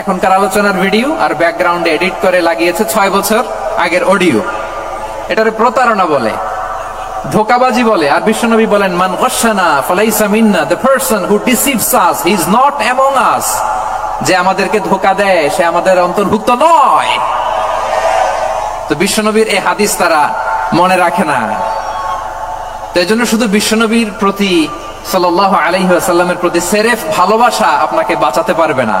এখনকার আলোচনার ভিডিও আর ব্যাকগ্রাউন্ডে এডিট করে লাগিয়েছে ছয় বছর আগের অডিও এটারে প্রতারণা বলে, ধোকাবাজি বলে, আর বিশ্বনবী বলেন, মান গসানা ফালাইসা মিন্না the person who deceives us he is not among us যে আমাদেরকে ধোকা দেয়, সে আমাদের অন্তর্ভুক্ত নয়। তো বিশ্বনবীর এই হাদিস তারা মনে রাখে না। তো এই জন্য শুধু বিশ্বনবীর প্রতি সাল্লাহ আলহিহাসাল্লামের প্রতি সেরেফ ভালোবাসা আপনাকে বাঁচাতে পারবে না।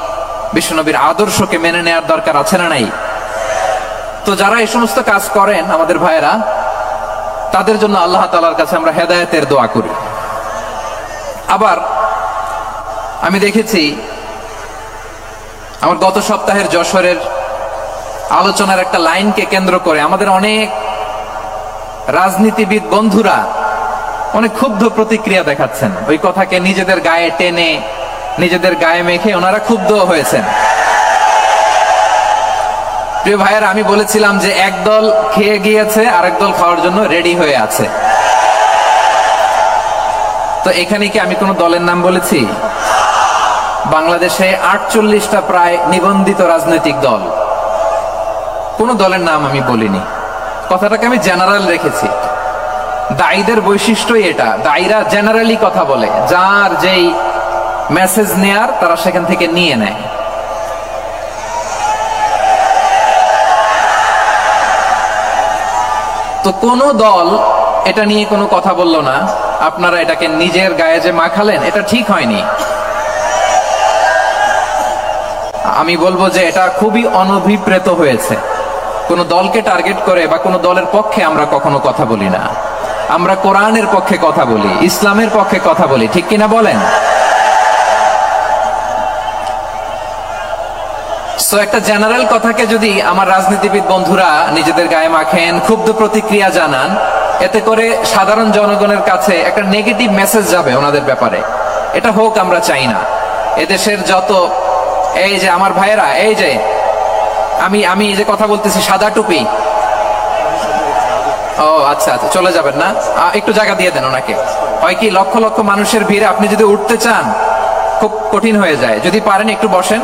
বিশ্বনবীর আদর্শকে মেনে নেওয়ার দরকার আছে না নাই? তো যারা এই সমস্ত কাজ করেন, আমাদের ভাইয়েরা, তাদের জন্য আল্লাহ তালার কাছে আমরা হেদায়েতের দোয়া করি। আবার আমি দেখেছি, আমার গত সপ্তাহের যশোরের আলোচনার একটা লাইনকে কেন্দ্র করে আমাদের অনেক রাজনীতিবিদ বন্ধুরা অনেক ক্ষুব্ধ প্রতিক্রিয়া দেখাচ্ছেন। ওই কথাকে নিজেদের গায়ে টেনে নিজেদের গায়ে মেখে ওনারা ক্ষুব্ধ হয়েছেন। প্রিয় ভাইয়ের, আমি বলেছিলাম যে এক দল খেয়ে গিয়েছে, আরেক দল খাওয়ার জন্য রেডি হয়ে আছে। তো এখানে কি আমি কোনো দলের নাম বলেছি? বাংলাদেশে আটচল্লিশটা প্রায় নিবন্ধিত রাজনৈতিক দল। কোন দলের নাম আমি বলিনি। কথাটাকে আমি জেনারেল রেখেছি। দায়ীদের বৈশিষ্ট্যই এটা। দায়ীরা জেনারেলি কথা বলে। যার যেই মেসেজ নেয়ার তারা সেখান থেকে নিয়ে নেয়। তো কোন দল এটা নিয়ে কোনো কথা বলল না, আপনারা এটাকে নিজের গায়ে যে মাখালেন, এটা ঠিক হয়নি। আমি বলব যে এটা খুবই অনভিপ্রেত হয়েছে। কোন দলকে টার্গেট করে বা কোন দলের পক্ষে আমরা কখনো কথা বলি না। আমরা কোরআনের পক্ষে কথা বলি, ইসলামের পক্ষে কথা বলি, ঠিক কিনা বলেন? সো একটা জেনারেল কথাকে যদি আমার রাজনীতিবিদ বন্ধুরা নিজেদের গায়ে মাখেন ক্ষুব্ধ প্রতিক্রিয়া জানান, এতে করে সাধারণ জনগণের কাছে একটা নেগেটিভ মেসেজ যাবে ওনাদের ব্যাপারে। এটা হোক, আমরা চাই না। এদেশের যত, এই যে আমার ভাইয়েরা, এই যে, আমি আমি যে কথা বলতেছি, সাদা টুপি। ও আচ্ছা আচ্ছা চলে যাবেন না? একটু জায়গা দিয়ে দেন ওনাকে। হয় কি, লক্ষ লক্ষ মানুষের ভিড়ে আপনি যদি উঠতে চান, খুব কঠিন হয়ে যায়। যদি পারেন, একটু বসেন।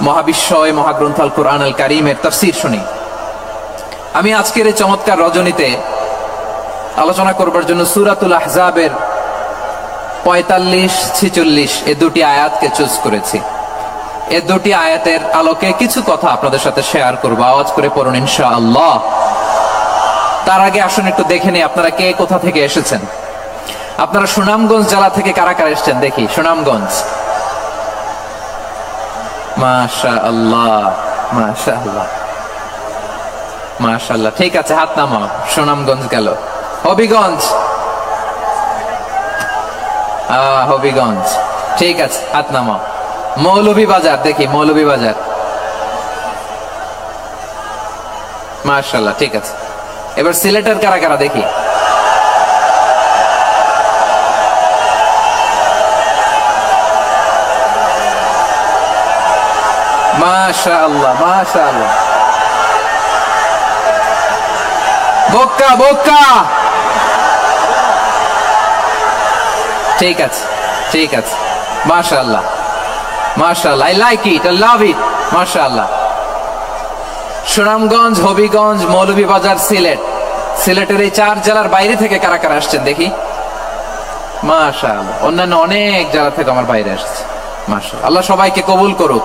মহাবিশ্বয় মহাগ্রন্থ আল কোরআন আল কারিমের তাফসির শুনি। আমি আজকের এই চমৎকার রজনীতে আলোচনা করবার জন্য সুরাতুল আহজাবের পঁয়তাল্লিশ ছিচল্লিশ এ দুটি আয়াতকে চুজ করেছি। এ দুটি আয়াতের আলোকে কিছু কথা আপনাদের সাথে শেয়ার করব, আওয়াজ করে পড়ুন ইনশা আল্লাহ তার আগে আসুন একটু দেখে নিই আপনারা কে কোথা থেকে এসেছেন। আপনারা সুনামগঞ্জ জেলা থেকে কারা কারা এসেছেন? দেখি, সুনামগঞ্জ। মাশা ঠিক আছে, হাত সুনামগঞ্জ গেল। হবিগঞ্জ। হবিগঞ্জ। ঠিক আছে, হাত মৌলভী বাজার দেখি মৌলভী বাজার মাশাল্লাহ ঠিক আছে। এবার সিলেটের কারা কারা দেখি? বোকা বোকা। ঠিক আছে ঠিক আছে। I like it I love it Sunamganj, Habiganj, Moulvibazar, Sylhet. সিলেটের এই চার জেলার বাইরে থেকে কারা কারা আসছেন দেখি? মাশা আল্লাহ অন্যান্য অনেক জেলা থেকে আমার বাইরে আসছে। মাশা আল্লাহ সবাইকে কবুল করুক।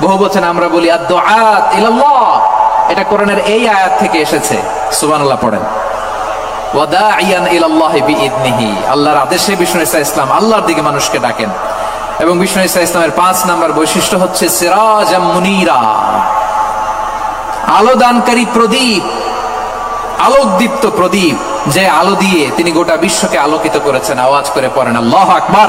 বহু বচন আমরা বলি আদ এটা কোরআনের এই আয়াত থেকে এসেছে। সুবহানাল্লাহ পড়েন। আল্লাহর আদেশে ইসলাম দিকে মানুষকে ডাকেন। এবং পাঁচ নাম্বার বৈশিষ্ট্য হচ্ছে আলোদানকারী প্রদীপ প্রদীপ, যে আলো দিয়ে তিনি গোটা বিশ্বকে আলোকিত করেছেন। আওয়াজ করে পড়েন, আল্লাহ আকবার।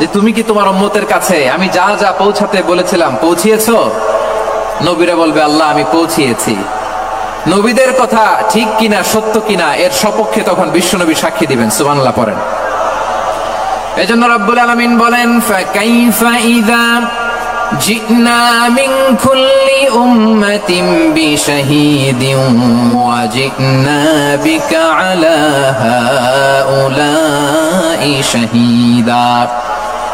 যে তুমি কি তোমার উম্মতের কাছে, আমি যা যা পৌঁছাতে বলেছিলাম, পৌঁছিয়েছো? নবীরা বলবে, আল্লাহ, আমি পৌঁছিয়েছি। নবীদের কথা ঠিক কিনা, সত্য কিনা, এর সপক্ষে তখন বিশ্বনবী সাক্ষী দিবেন, সুবহানাল্লাহ পড়েন। এজন্য রব্বুল আলামিন বলেন, ফাকাইফা ওয়া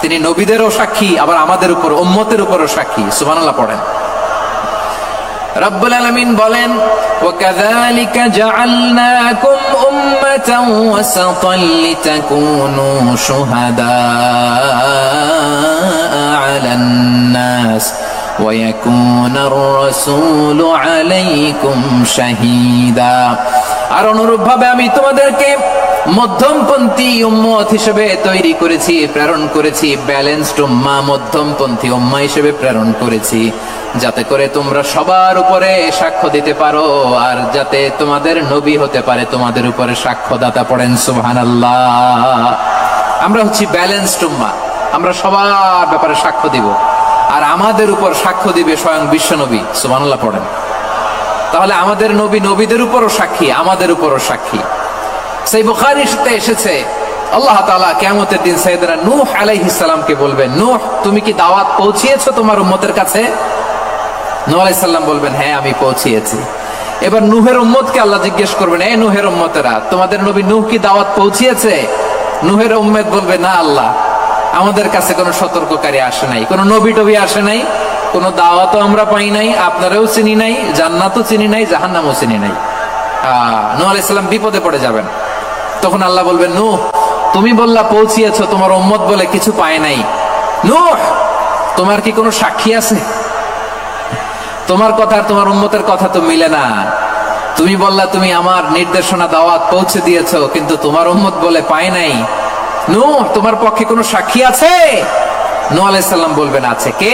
তিনি নবীদেরও সাক্ষী আবার আমাদের উপর উম্মতের উপরও সাক্ষী সুবহানাল্লাহ পড়েন রব্বুল আলামিন বলেন وكذلك جعلناكم أمة وسطا لتكونوا شهداء على الناس ويكون الرسول عليكم شهيدا আর অনুরূপভাবে আমি তোমাদেরকে মধ্যমপন্থী উম্মত হিসেবে তৈরি করেছি, প্রেরণ করেছি ব্যালেন্সড উম্মা, মধ্যমপন্থী উম্মা হিসেবে প্রেরণ করেছি, যাতে করে তোমরা সবার উপরে সাক্ষ্য দিতে পারো আর যাতে তোমাদের নবী হতে পারে, তোমাদের উপরে সাক্ষ্যদাতা পড়েন, সুবহানাল্লাহ। আমরা হচ্ছি ব্যালেন্সড উম্মা, আমরা সবার ব্যাপারে সাক্ষ্য দিব, আর আমাদের উপর সাক্ষ্য দিবে স্বয়ং বিশ্বনবী সুবহানাল্লাহ পড়েন। তাহলে আমাদের নবী নবীদের উপরও সাক্ষী, আমাদের উপরও সাক্ষী। সেই বুখারিতে এসেছে। আল্লাহ তাআলা কিয়ামতের দিন সাইয়েদনা নূহ আলাইহিস সালামকে বলবেন, নূহ, তুমি কি দাওয়াত পৌঁছিয়েছো তোমার উম্মতের কাছে? নূহ আলাইহিস সালাম বলবেন হ্যাঁ আমি পৌঁছিয়েছি। এবার নূহের উম্মতকে আল্লাহ জিজ্ঞেস করবেন এই নূহের উম্মতেরা, তোমাদের নবী নূহ কি দাওয়াত পৌঁছিয়েছে? নূহের উম্মত বলবে, না আল্লাহ, আমাদের কাছে কোনো সতর্ককারী আসে নাই, কোনো নবী টবি আসে নাই। কোনো দাওয়াতও আমরা পাই নাই, আপনারাও চিনি নাই, জান্নাতও চিনি নাই, জাহান্নামও চিনি নাই। নূহ বিপদে পড়ে যাবেন। তখন আল্লাহ বলবেন, নূহ, তুমি বললা পৌঁছিয়েছো, তোমার উম্মত বলে কিছু পায় নাই। নূহ, তোমার কি কোনো সাক্ষী আছে? তোমার কথা তোমার উম্মতের কথা তো মিলে না। তুমি বললা, তুমি আমার নির্দেশনা, দাওয়াত পৌঁছে দিয়েছ, কিন্তু তোমার উম্মত বলে পায় নাই। নু তোমার পক্ষে কোনো সাক্ষী আছে? নূহ আলাইহিস সালাম বলবেন, আছে। কে?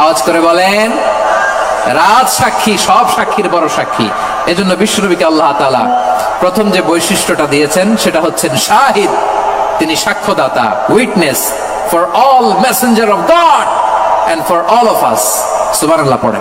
আওয়াজ করে বলেন, রাজ সাক্ষী, সব সাক্ষীর বড় সাক্ষী। এই জন্য বিশ্বনবীকে আল্লাহ তালা প্রথম যে বৈশিষ্ট্যটা দিয়েছেন, সেটা হচ্ছেন শাহিদ। তিনি সাক্ষ্যদাতা witness for all messenger of God and for all of us সুবহানাল্লাহ পড়ে